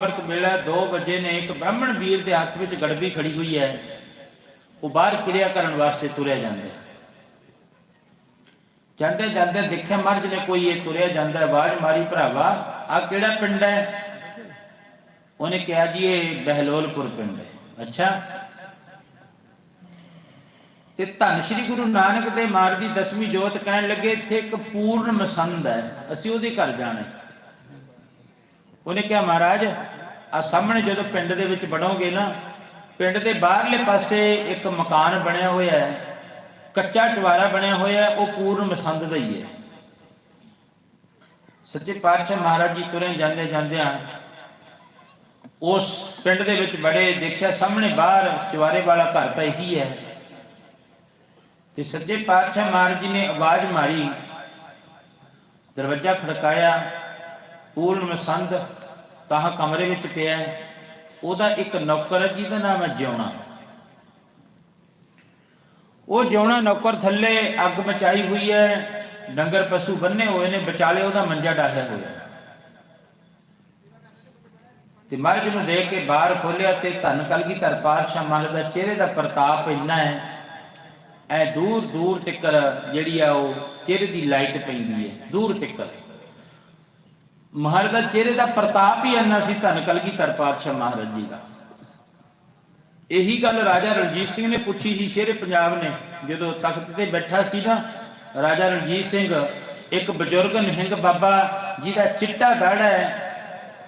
ਅੰਮ੍ਰਿਤ ਵੇਲਾ 2 ਵਜੇ ਨੇ, ਇੱਕ ਬ੍ਰਾਹਮਣ ਵੀਰ ਦੇ ਹੱਥ ਵਿੱਚ ਗੜਬੀ ਖੜੀ ਹੋਈ ਹੈ। ਉਹ ਬਾਹਰ ਕਿਰਿਆ ਕਰਨ ਵਾਸਤੇ ਤੁਰਿਆ ਜਾਂਦਾ ਜਾਂਦੇ ਜਾਂਦੇ ਦੇਖਿਆ ਮਰਜ ਨੇ ਕੋਈ ਇਹ ਤੁਰਿਆ ਜਾਂਦਾ ਆਵਾਜ਼ ਮਾਰੀ, ਭਰਾਵਾ ਆ ਕਿਹੜਾ ਪਿੰਡ ਹੈ? ਉਹਨੇ ਕਿਹਾ, ਜੀ, ਇਹ ਬਹਿਲੋਲਪੁਰ ਪਿੰਡ ਹੈ। ਅੱਛਾ। ਤੇ ਧੰਨ ਸ਼੍ਰੀ ਗੁਰੂ ਨਾਨਕ ਦੇ ਮਹਾਰਾਜ ਦੀ ਦਸਵੀਂ ਜੋਤ ਕਹਿਣ ਲੱਗੇ, ਇੱਥੇ ਇੱਕ ਪੂਰਨ ਮਸੰਦ ਹੈ। ਅਸੀਂ ਉਹਦੇ ਘਰ ਜਾਣਾ ਉਹਨੇ ਕਿਹਾ, ਮਹਾਰਾਜ ਆ ਸਾਹਮਣੇ ਜਦੋਂ ਪਿੰਡ ਦੇ ਵਿੱਚ ਵੜੋਗੇ ਨਾ, ਪਿੰਡ ਦੇ ਬਾਹਰਲੇ ਪਾਸੇ ਇੱਕ ਮਕਾਨ ਬਣਿਆ ਹੋਇਆ ਹੈ, ਕੱਚਾ ਚਵਾਰਾ ਬਣਿਆ ਹੋਇਆ ਹੈ, ਉਹ ਪੂਰਨ ਮਸੰਦ ਦਾ ਹੀ ਹੈ। ਸੱਚੇ ਪਾਤਸ਼ਾਹ ਮਹਾਰਾਜ ਜੀ ਤੁਰੇ ਜਾਂਦੇ ਜਾਂਦਿਆਂ ਉਸ ਪਿੰਡ ਦੇ ਵਿੱਚ ਬੜੇ ਦੇਖਿਆ, ਸਾਹਮਣੇ ਬਾਹਰ ਚਵਾਰੇ ਵਾਲਾ ਘਰ ਤਾਂ ਇਹੀ ਹੈ। ਤੇ ਸੱਚੇ ਪਾਤਸ਼ਾਹ ਮਹਾਰਾਜ ਜੀ ਨੇ ਆਵਾਜ਼ ਮਾਰੀ, ਦਰਵਾਜ਼ਾ ਖੜਕਾਇਆ, ਪੂਰਨ ਮਸੰਦ ਤਾਂ ਕਮਰੇ ਵਿੱਚ ਪਿਆ ਹੈ। ਉਹਦਾ ਇੱਕ ਨੌਕਰ ਹੈ, ਜਿਹਦਾ ਨਾਮ ਹੈ ਜਿਉਣਾ। ਉਹ ਜਿਉਣਾ ਨੌਕਰ ਥੱਲੇ ਅੱਗ ਮਚਾਈ ਹੋਈ ਹੈ। ਡੰਗਰ ਪਸ਼ੂ ਬੰਨੇ ਹੋਏ ਨੇ, ਵਿਚਾਲੇ ਉਹਦਾ ਮੰਜਾ ਡਾਹਿਆ ਹੋਇਆ ਤੇ ਮਹਾਰਾਜ ਨੂੰ ਦੇਖ ਕੇ ਬਾਹਰ ਖੋਲਿਆ ਤੇ ਧੰਨ ਕਲਗੀਧਰ ਪਾਤਸ਼ਾਹ ਮਹਾਰਾਜ ਦਾ ਚਿਹਰੇ ਦਾ ਪ੍ਰਤਾਪ ਇੰਨਾ ਹੈ। ਐ ਦੂਰ ਦੂਰ ਤੱਕ ਜਿਹੜੀ ਆ ਉਹ ਚਿਹਰੇ ਦੀ ਲਾਈਟ ਪੈਂਦੀ ਹੈ, ਦੂਰ ਤੱਕ ਮਹਾਰਾਜ ਦਾ ਚਿਹਰੇ ਦਾ ਪ੍ਰਤਾਪ ਹੀ ਇੰਨਾ ਸੀ ਧੰਨ ਕਲਗੀਧਰ ਪਾਤਸ਼ਾਹ ਮਹਾਰਾਜ ਜੀ ਦਾ। ਇਹੀ ਗੱਲ ਰਾਜਾ ਰਣਜੀਤ ਸਿੰਘ ਨੇ ਪੁੱਛੀ ਸੀ ਸ਼ੇਰੇ ਪੰਜਾਬ ਨੇ, ਜਦੋਂ ਤਖਤ ਤੇ ਬੈਠਾ ਸੀ ਨਾ, ਰਾਜਾ ਰਣਜੀਤ ਸਿੰਘ, ਇੱਕ ਬਜ਼ੁਰਗ ਨਿਹੰਗ ਬਾਬਾ ਜਿਹਦਾ ਚਿੱਟਾ ਦਾੜਾ ਹੈ,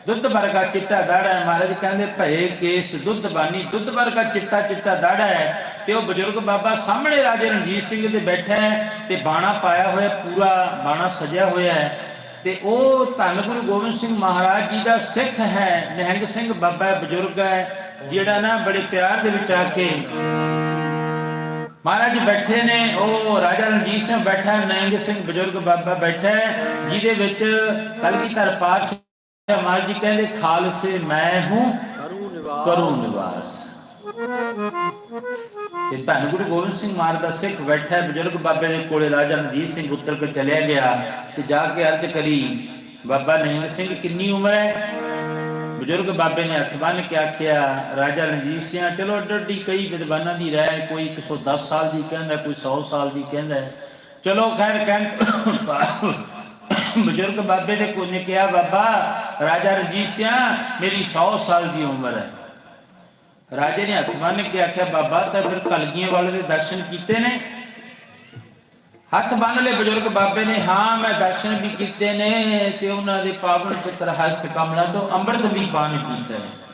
ਦੁੱਧ ਵਰਗਾ ਚਿੱਟਾ ਦਾੜਾ ਹੈ, ਮਹਾਰਾਜ ਕਹਿੰਦੇ ਭਏ ਕੇਸ ਦੁੱਧ ਬਾਨੀ, ਦੁੱਧ ਵਰਗਾ ਚਿੱਟਾ ਚਿੱਟਾ ਦਾੜਾ ਹੈ, ਤੇ ਉਹ ਬਜ਼ੁਰਗ ਬਾਬਾ ਸਾਹਮਣੇ ਰਾਜੇ ਰਣਜੀਤ ਸਿੰਘ ਦੇ ਬੈਠਾ ਹੈ, ਤੇ ਬਾਣਾ ਪਾਇਆ ਹੋਇਆ, ਪੂਰਾ ਬਾਣਾ ਸਜਿਆ ਹੋਇਆ ਹੈ ਤੇ ਉਹ ਧੰਨ ਗੁਰੂ ਗੋਬਿੰਦ ਸਿੰਘ ਮਹਾਰਾਜ ਜੀ ਦਾ ਸਿੱਖ ਹੈ ਨਿਹੰਗ ਸਿੰਘ ਬਾਬਾ ਬਜ਼ੁਰਗ ਹੈ ਜਿਹੜਾ ਨਾ ਬੜੇ ਪਿਆਰ ਦੇ ਵਿੱਚ ਆ ਕੇ ਮਹਾਰਾਜ ਬੈਠੇ ਨੇ ਉਹ ਰਾਜਾ ਰਣਜੀਤ ਸਿੰਘ ਬੈਠਾ ਹੈ, ਨਿਹੰਗ ਸਿੰਘ ਬਜ਼ੁਰਗ ਬਾਬਾ ਬੈਠਾ ਹੈ ਜਿਹਦੇ ਵਿੱਚ ਕਲਗੀਧਰ ਪਾਤਸ਼ਾਹ ਮਹਾਰਾਜ ਜੀ ਕਹਿੰਦੇ ਖਾਲਸੇ ਮੈਂ ਹੂੰ ਕਰੂ ਨਿਵਾਸ। ਕਰੂ ਨਿਵਾਸ। ਤੇ ਧੰਨ ਗੁਰੂ ਗੋਬਿੰਦ ਸਿੰਘ ਮਹਾਰਾਜ ਦਾ ਸਿੱਖ ਬੈਠਾ ਬਜ਼ੁਰਗ ਬਾਬੇ ਦੇ ਕੋਲੇ ਰਾਜਾ ਰਣਜੀਤ ਸਿੰਘ ਉੱਤਰ ਕੇ ਚਲਿਆ ਗਿਆ ਤੇ ਜਾ ਕੇ ਅਰਜ਼ ਕਰੀ, ਬਾਬਾ ਨਿਹੰਗ ਸਿੰਘ ਕਿੰਨੀ ਉਮਰ ਹੈ? ਬਜ਼ੁਰਗ ਬਾਬੇ ਨੇ ਹੱਥ ਬੰਨ ਕੇ ਆਖਿਆ, ਰਾਜਾ ਰਣਜੀਤ ਸਿੰਘ, ਚਲੋ ਅੱਡ ਕਈ ਵਿਦਵਾਨਾਂ ਦੀ ਰਾਏ, ਕੋਈ 110 ਸਾਲ ਦੀ ਕਹਿੰਦਾ, ਕੋਈ 100 ਸਾਲ ਦੀ ਕਹਿੰਦਾ ਚਲੋ ਖੈਰ ਕਹਿੰ ਬਜ਼ੁਰਗ ਬਾਬੇ ਦੇ ਕੋਈ ਨੇ ਕਿਹਾ, ਬਾਬਾ, ਰਾਜਾ ਰਣਜੀਤ ਸਿੰਘ, ਮੇਰੀ 100 ਸਾਲ ਦੀ ਉਮਰ ਹੈ। ਰਾਜੇ ਨੇ ਹੱਥ ਬੰਨ ਕੇ ਆਖਿਆ, ਬਾਬਾ, ਤਾਂ ਫਿਰ ਕਲਗੀਆਂ ਵਾਲੇ ਦੇ ਦਰਸ਼ਨ ਕੀਤੇ ਨੇ? ਹੱਥ ਬੰਨ ਲਏ ਬਜ਼ੁਰਗ ਬਾਬੇ ਨੇ, ਹਾਂ, ਮੈਂ ਦਰਸ਼ਨ ਵੀ ਕੀਤੇ ਨੇ ਤੇ ਉਹਨਾਂ ਦੇ ਪਾਵਨ ਪੁੱਤਰ ਹਸਤ ਕਮਲਾ ਤੋਂ ਅੰਮ੍ਰਿਤ ਵੀ ਪਾਨ ਕੀਤਾ ਹੈ।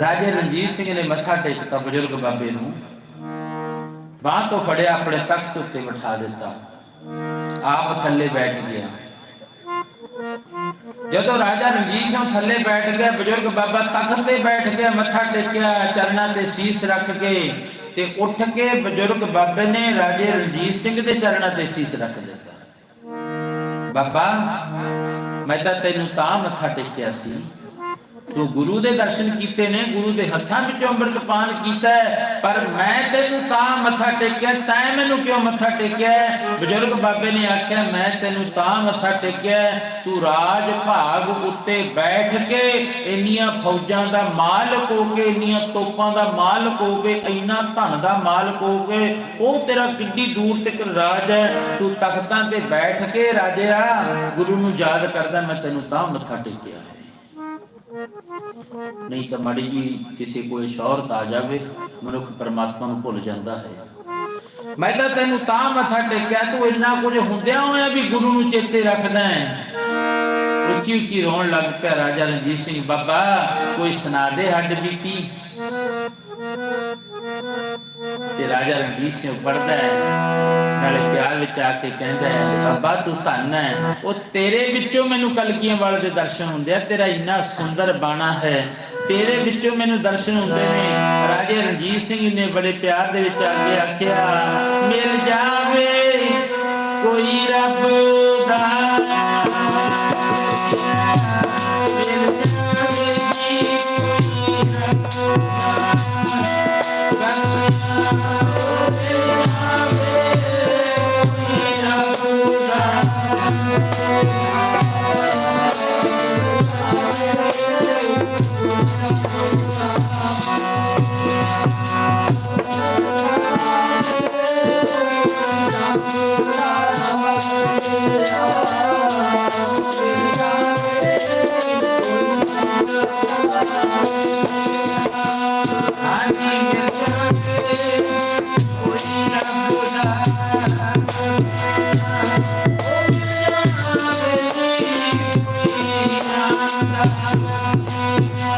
ਰਾਜੇ ਰਣਜੀਤ ਸਿੰਘ ਨੇ ਮੱਥਾ ਟੇਕਤਾ ਬਜ਼ੁਰਗ ਬਾਬੇ ਨੂੰ। ਬਾਹ ਤੋਂ ਫੜਿਆ, ਆਪਣੇ ਤਖਤ ਉੱਤੇ ਬਿਠਾ ਦਿੱਤਾ। ਆਪ ਥੱਲੇ ਬੈਠ ਗਿਆ। ਜਦੋਂ ਰਾਜਾ ਰਣਜੀਤ ਸਿੰਘ ਥੱਲੇ ਬੈਠ ਗਿਆ, ਬਜ਼ੁਰਗ ਬਾਬਾ ਤਖਤ ਤੇ ਬੈਠ ਗਿਆ, ਮੱਥਾ ਟੇਕਿਆ, ਚਰਨਾਂ ਤੇ ਸੀਸ ਰੱਖ ਕੇ ਤੇ ਉੱਠ ਕੇ ਬਜ਼ੁਰਗ ਬਾਬੇ ਨੇ ਰਾਜੇ ਰਣਜੀਤ ਸਿੰਘ ਦੇ ਚਰਨਾਂ ਤੇ ਸੀਸ ਰੱਖ ਦਿੱਤਾ। ਬਾਬਾ, ਮੈਂ ਤਾਂ ਤੈਨੂੰ ਤਾਂ ਮੱਥਾ ਟੇਕਿਆ ਸੀ। ਤੂੰ ਗੁਰੂ ਦੇ ਦਰਸ਼ਨ ਕੀਤੇ ਨੇ, ਗੁਰੂ ਦੇ ਹੱਥਾਂ ਵਿੱਚੋਂ ਅੰਮ੍ਰਿਤ ਪਾਨ ਕੀਤਾ ਪਰ ਮੈਂ ਤੈਨੂੰ ਤਾਂ ਮੱਥਾ ਟੇਕਿਆ, ਤੈਂ ਮੈਨੂੰ ਕਿਉਂ ਮੱਥਾ ਟੇਕਿਆ? ਬਜ਼ੁਰਗ ਬਾਬੇ ਨੇ ਆਖਿਆ, ਮੈਂ ਤੈਨੂੰ ਤਾਂ ਮੱਥਾ ਟੇਕਿਆ, ਤੂੰ ਰਾਜ ਭਾਗ ਉੱਤੇ ਬੈਠ ਕੇ ਇੰਨੀਆਂ ਫੌਜਾਂ ਦਾ ਮਾਲਕ ਹੋ ਕੇ, ਇੰਨੀਆਂ ਤੋਪਾਂ ਦਾ ਮਾਲਕ ਹੋ ਕੇ, ਇੰਨਾ ਧਨ ਦਾ ਮਾਲਕ ਹੋ ਕੇ, ਉਹ ਤੇਰਾ ਕਿੱਡੀ ਦੂਰ ਤੱਕ ਰਾਜ ਹੈ। ਤੂੰ ਤਖਤਾਂ ਤੇ ਬੈਠ ਕੇ ਰਾਜਿਆ, ਗੁਰੂ ਨੂੰ ਯਾਦ ਕਰਦਾ, ਮੈਂ ਤੈਨੂੰ ਤਾਂ ਮੱਥਾ ਟੇਕਿਆ ਨਹੀਂ ਤਾਂ ਮਾੜੀ ਜੀ ਕਿਸੇ ਕੋਲ ਸ਼ੌਹਰਤ ਆ ਜਾਵੇ, ਮਨੁੱਖ ਪਰਮਾਤਮਾ ਨੂੰ ਭੁੱਲ ਜਾਂਦਾ ਹੈ। ਮੈਂ ਤਾਂ ਤੈਨੂੰ ਤਾਂ ਮੱਥਾ ਟੇਕਿਆ, ਤੂੰ ਇੰਨਾ ਕੁਝ ਹੁੰਦਿਆਂ ਹੋਇਆ ਵੀ ਗੁਰੂ ਨੂੰ ਚੇਤੇ ਰੱਖਦਾ ਹੈ। ਉੱਚੀ ਉੱਚੀ ਰੋਣ ਲੱਗ ਪਿਆ ਰਾਜਾ ਰਣਜੀਤ ਸਿੰਘ, ਬਾਬਾ, ਕੋਈ ਸੁਣਾ ਦੇ ਹੱਡ ਬੀਤੀ? ਤੇ ਰਾਜਾ ਰਣਜੀਤ ਸਿੰਘ ਪੜਦਾ ਹੈ, ਨਾਲੇ ਪਿਆਰ ਵਿੱਚ ਆ ਕੇ ਕਹਿੰਦਾ ਹੈ, ਬਾਬਾ, ਤੂੰ ਧੰਨ ਹੈ। ਉਹ ਤੇਰੇ ਵਿੱਚੋਂ ਮੈਨੂੰ ਕਲਕੀਆਂ ਵਾਲੇ ਦੇ ਦਰਸ਼ਨ ਹੁੰਦੇ ਆ, ਤੇਰਾ ਇੰਨਾ ਸੁੰਦਰ ਬਾਣਾ ਹੈ। ਤੇਰੇ ਵਿੱਚੋਂ ਮੈਨੂੰ ਦਰਸ਼ਨ ਹੁੰਦੇ ਨੇ। ਰਾਜੇ ਰਣਜੀਤ ਸਿੰਘ ਨੇ ਬੜੇ ਪਿਆਰ ਦੇ ਵਿੱਚ ਆ ਕੇ ਆਖਿਆ, ਮਿਲ ਜਾਵੇ ਕੋਈ ਰੱਬ ਦਾ ਮਿਲ I'm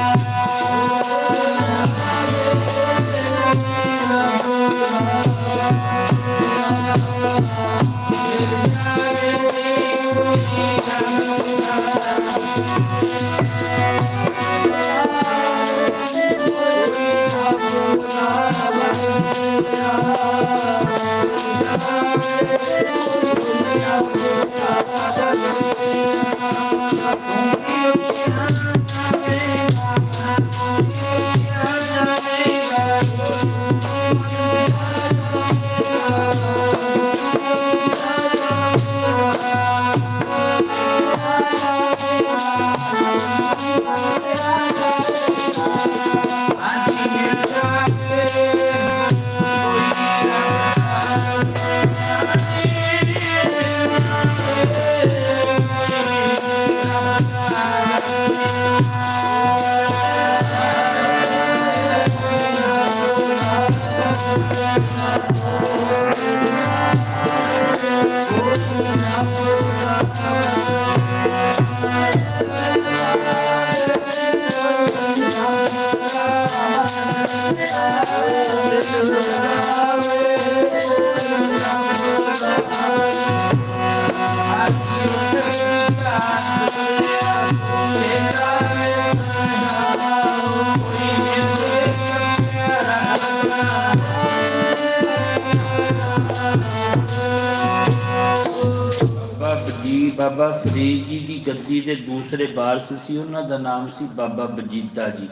ਬਾਬਾ ਬਾਬਾ ਫਰੀਦ ਜੀ ਦੀ ਗੱਦੀ ਦੇ ਦੂਸਰੇ ਵਾਰਸ ਸੀ, ਉਹਨਾਂ ਦਾ ਨਾਮ ਸੀ ਬਾਬਾ ਬਜੀਦਾ ਜੀ।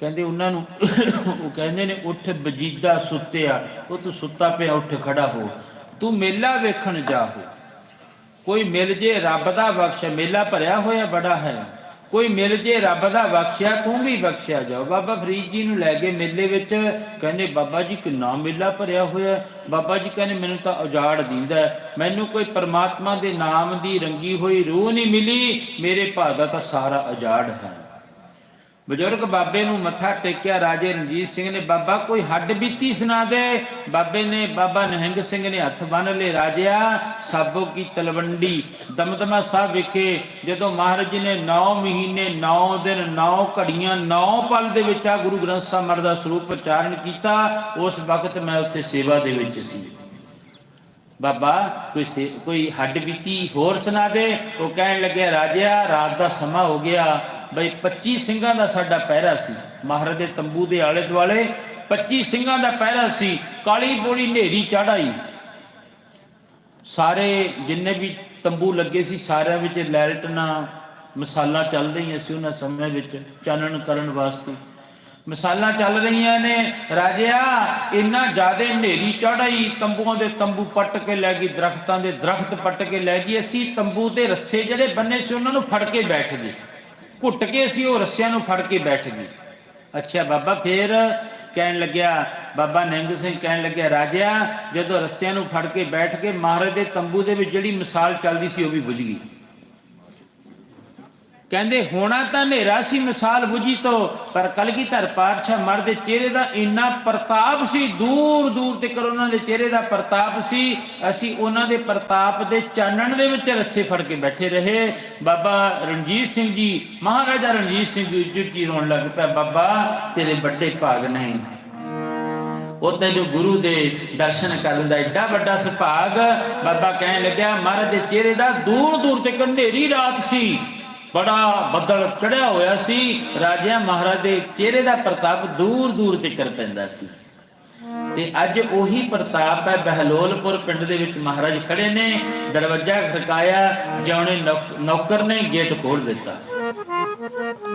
ਕਹਿੰਦੇ ਉਹਨਾਂ ਨੂੰ, ਉਹ ਕਹਿੰਦੇ ਨੇ, ਉੱਠ ਬਜੀਦਾ ਸੁੱਤਿਆ ਉਹ ਤੂੰ ਸੁੱਤਾ ਪਿਆ, ਉੱਠ ਖੜਾ ਹੋ। ਤੂੰ ਮੇਲਾ ਵੇਖਣ ਜਾ ਹੋ। ਕੋਈ ਮਿਲ ਜੇ, ਰੱਬ ਦਾ ਬਖਸ਼ ਮੇਲਾ ਭਰਿਆ ਹੋਇਆ ਬੜਾ ਹੈ। ਕੋਈ ਮਿਲ ਜੇ ਰੱਬ ਦਾ ਬਖਸ਼ਿਆ, ਤੂੰ ਵੀ ਬਖਸ਼ਿਆ ਜਾਓ। ਬਾਬਾ ਫਰੀਦ ਜੀ ਨੂੰ ਲੈ ਗਏ ਮੇਲੇ ਵਿੱਚ ਕਹਿੰਦੇ, ਬਾਬਾ ਜੀ, ਕਿੰਨਾ ਮੇਲਾ ਭਰਿਆ ਹੋਇਆ ਬਾਬਾ ਜੀ ਕਹਿੰਦੇ, ਮੈਨੂੰ ਤਾਂ ਉਜਾੜ ਦਿੰਦਾ ਮੈਨੂੰ ਕੋਈ ਪਰਮਾਤਮਾ ਦੇ ਨਾਮ ਦੀ ਰੰਗੀ ਹੋਈ ਰੂਹ ਨਹੀਂ ਮਿਲੀ। ਮੇਰੇ ਭਾਅ ਦਾ ਤਾਂ ਸਾਰਾ ਉਜਾੜ ਹੈ। ਬਜ਼ੁਰਗ ਬਾਬੇ ਨੂੰ ਮੱਥਾ ਟੇਕਿਆ ਰਾਜੇ ਰਣਜੀਤ ਸਿੰਘ ਨੇ, ਬਾਬਾ, ਕੋਈ ਹੱਡ ਬੀਤੀ ਸੁਣਾ ਦੇ। ਬਾਬੇ ਨੇ, ਬਾਬਾ ਨਹਿੰਗ ਸਿੰਘ ਨੇ ਹੱਥ ਬੰਨ ਲਏ, ਰਾਜਿਆ, ਸਾਬੋ ਕੀ ਤਲਵੰਡੀ? ਦਮਦਮਾ ਸਾਹਿਬ ਵਿਖੇ ਜਦੋਂ ਮਹਾਰਾਜ ਜੀ ਨੇ 9 ਮਹੀਨੇ 9 ਦਿਨ 9 ਘੜੀਆਂ 9 ਪਲ ਦੇ ਵਿੱਚ ਆ ਗੁਰੂ ਗ੍ਰੰਥ ਸਾਹਿਬ ਮਹਾਰਾਜ ਦਾ ਸਰੂਪ ਉਚਾਰਨ ਕੀਤਾ, ਉਸ ਵਕਤ ਮੈਂ ਉੱਥੇ ਸੇਵਾ ਦੇ ਵਿੱਚ ਸੀ। ਬਾਬਾ, ਕੋਈ ਸੇ- ਕੋਈ ਹੱਡ ਬੀਤੀ ਹੋਰ ਸੁਣਾ ਦੇ? ਉਹ ਕਹਿਣ ਲੱਗਿਆ, ਰਾਜਿਆ, ਰਾਤ ਦਾ ਸਮਾਂ ਹੋ ਗਿਆ ਬਈ 25 ਸਿੰਘਾਂ ਦਾ ਸਾਡਾ ਪਹਿਰਾ ਸੀ। ਮਹਾਰਾਜ ਦੇ ਤੰਬੂ ਦੇ ਆਲੇ ਦੁਆਲੇ 25 ਸਿੰਘਾਂ ਦਾ ਪਹਿਰਾ ਸੀ। ਕਾਲੀ ਬੋਲੀ ਹਨੇਰੀ ਚੜਾਈ ਸਾਰੇ ਜਿੰਨੇ ਵੀ ਤੰਬੂ ਲੱਗੇ ਸੀ, ਸਾਰਿਆਂ ਵਿੱਚ ਲਾਈਟਾਂ ਮਸਾਲਾ ਚੱਲ ਰਹੀਆਂ ਸੀ ਉਹਨਾਂ ਸਮੇਂ ਵਿੱਚ, ਚਾਨਣ ਕਰਨ ਵਾਸਤੇ। ਮਸਾਲਾ ਚੱਲ ਰਹੀਆਂ ਨੇ, ਰਾਜਿਆ, ਇੰਨਾ ਜ਼ਿਆਦਾ ਹਨੇਰੀ ਚੜਾਈ ਤੰਬੂਆਂ ਦੇ ਤੰਬੂ ਪੱਟ ਕੇ ਲੈ ਗਈ, ਦਰਖਤਾਂ ਦੇ ਦਰਖਤ ਪੱਟ ਕੇ ਲੈ ਗਈ। ਅਸੀਂ ਤੰਬੂ ਤੇ ਰੱਸੇ ਜਿਹੜੇ ਬੰਨੇ ਸੀ, ਉਹਨਾਂ ਨੂੰ ਫੜ ਕੇ ਬੈਠ ਗਏ। ਘੁੱਟ ਕੇ ਅਸੀਂ ਉਹ ਰੱਸਿਆਂ ਨੂੰ ਫੜ ਕੇ ਬੈਠ ਗਏ। ਅੱਛਾ, ਬਾਬਾ ਫੇਰ ਕਹਿਣ ਲੱਗਿਆ, ਬਾਬਾ ਨਿੰਗ ਸਿੰਘ ਕਹਿਣ ਲੱਗਿਆ ਰਾਜਾ ਜਦੋਂ ਰੱਸਿਆਂ ਨੂੰ ਫੜ ਕੇ ਬੈਠ ਕੇ ਮਹਾਰਾਜ ਦੇ ਤੰਬੂ ਦੇ ਵਿੱਚ ਜਿਹੜੀ ਮਿਸਾਲ ਚੱਲਦੀ ਸੀ ਉਹ ਵੀ ਬੁਝ ਗਈ। ਕਹਿੰਦੇ, ਹੋਣਾ ਤਾਂ ਹਨੇਰਾ ਸੀ ਮਿਸਾਲ ਬੁਝੀ ਤੋਂ, ਪਰ ਕਲਗੀਧਰ ਪਾਤਸ਼ਾਹ ਮਰ ਦੇ ਚਿਹਰੇ ਦਾ ਇੰਨਾ ਪ੍ਰਤਾਪ ਸੀ, ਦੂਰ ਦੂਰ ਤੱਕ ਉਹਨਾਂ ਦੇ ਚਿਹਰੇ ਦਾ ਪ੍ਰਤਾਪ ਸੀ, ਅਸੀਂ ਉਹਨਾਂ ਦੇ ਪ੍ਰਤਾਪ ਦੇ ਚਾਨਣ ਦੇ ਵਿੱਚ ਰੱਸੇ ਫੜ ਕੇ ਬੈਠੇ ਰਹੇ। ਬਾਬਾ ਰਣਜੀਤ ਸਿੰਘ ਜੀ, ਮਹਾਰਾਜਾ ਰਣਜੀਤ ਸਿੰਘ ਜੀ ਉੱਚੀ ਉੱਚੀ ਰੋਣ ਲੱਗ ਪਿਆ, ਬਾਬਾ, ਤੇਰੇ ਵੱਡੇ ਭਾਗ ਨੇ ਉਹ ਤੈਨੂੰ ਗੁਰੂ ਦੇ ਦਰਸ਼ਨ ਕਰਨ ਦਾ ਏਡਾ ਵੱਡਾ ਸੁਭਾਗ, ਬਾਬਾ ਕਹਿਣ ਲੱਗਿਆ, ਮਹਾਰਾਜ ਦੇ ਚਿਹਰੇ ਦਾ ਦੂਰ ਦੂਰ ਤੱਕ ਹਨੇਰੀ ਰਾਤ ਸੀ। ਬੜਾ ਬੱਦਲ ਚੜਿਆ ਹੋਇਆ ਸੀ। ਰਾਜਿਆਂ ਮਹਾਰਾਜ ਦੇ ਚਿਹਰੇ ਦਾ ਪ੍ਰਤਾਪ ਦੂਰ ਦੂਰ ਤੱਕ ਪੈਂਦਾ ਸੀ। ਤੇ ਅੱਜ ਉਹੀ ਪ੍ਰਤਾਪ ਹੈ, ਬਹਿਲੋਲਪੁਰ ਪਿੰਡ ਦੇ ਵਿੱਚ ਮਹਾਰਾਜ ਖੜੇ ਨੇ, ਦਰਵਾਜ਼ਾ ਖੜਕਾਇਆ, ਜਿਉਣੇ ਨੌਕਰ ਨੇ ਗੇਟ ਖੋਲ ਦਿੱਤਾ।